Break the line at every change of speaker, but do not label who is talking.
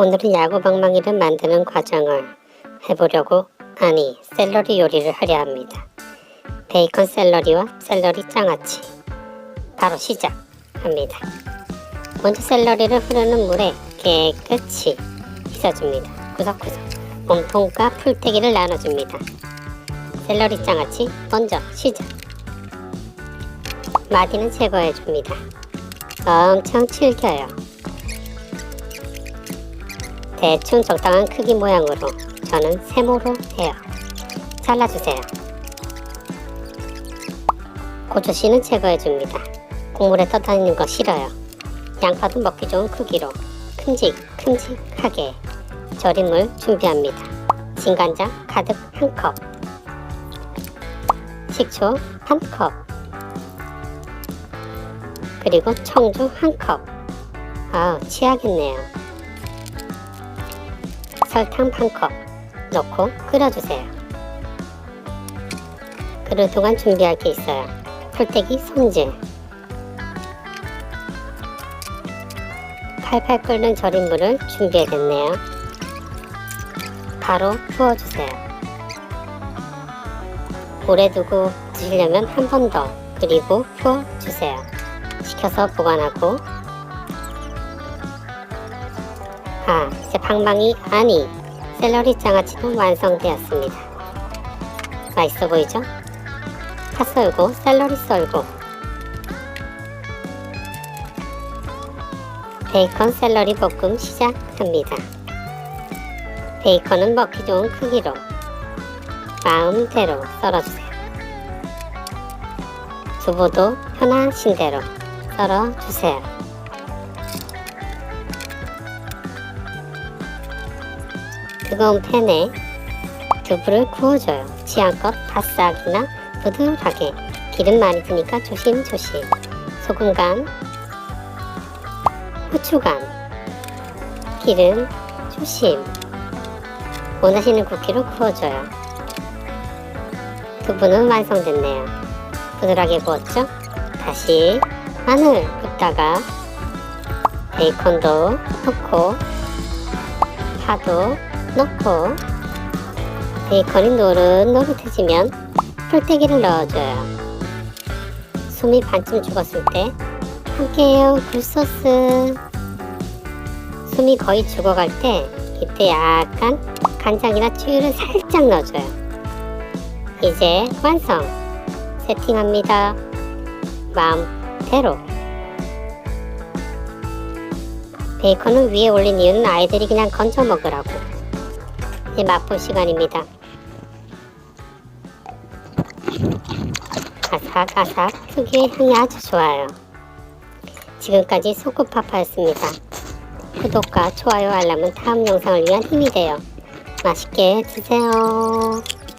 오늘은 야구방망이를 만드는 과정을 해보려고 아니 샐러리 요리를 하려 합니다. 베이컨 샐러리와 샐러리 장아찌 바로 시작합니다. 먼저 샐러리를 흐르는 물에 깨끗이 씻어줍니다. 구석구석 몸통과 풀떼기를 나눠줍니다. 샐러리 장아찌 먼저 시작. 마디는 제거해줍니다. 엄청 질겨요. 대충 적당한 크기 모양으로 저는 세모로 해요. 잘라주세요. 고추씨는 제거해줍니다. 국물에 떠다니는 거 싫어요. 양파도 먹기 좋은 크기로 큼직큼직하게 물 준비합니다. 진간장 가득 한 컵, 식초 한 컵, 그리고 청주 한 컵. 아, 취하겠네요. 설탕 반 컵 넣고 끓여주세요. 그럴 동안 준비할 게 있어요. 풀떼기 손질. 팔팔 끓는 절인 물을 준비해뒀네요. 바로 부어주세요. 오래 두고 드시려면 한 번 더 그리고 부어주세요. 식혀서 보관하고 아 이제 방망이 아니 샐러리 장아찌는 완성되었습니다. 맛있어 보이죠? 파 썰고 샐러리 썰고 베이컨 샐러리 볶음 시작합니다. 베이컨은 먹기 좋은 크기로 마음대로 썰어주세요. 두부도 편하신 대로 썰어주세요. 뜨거운 팬에 두부를 구워줘요. 취향껏 바싹이나 부드럽게 기름 많이 드니까 조심조심 소금 간 후추 간 기름 조심 원하시는 굵기로 구워줘요. 두부는 완성됐네요. 부드럽게 구웠죠? 다시 마늘 붓다가 베이컨도 넣고 파도 넣고 베이컨이 노릇노릇해지면 풀떼기를 넣어줘요. 숨이 반쯤 죽었을 때 함께해요 굴소스 숨이 거의 죽어갈 때 이때 약간 간장이나 쯔유를 살짝 넣어줘요. 이제 완성 세팅합니다. 마음대로 베이컨을 위에 올린 이유는 아이들이 그냥 건져 먹으라고. 이제 맛볼 시간입니다. 아삭아삭 특유의 향이 아주 좋아요. 지금까지 소쿠파파였습니다. 구독과 좋아요 알람은 다음 영상을 위한 힘이 돼요. 맛있게 드세요.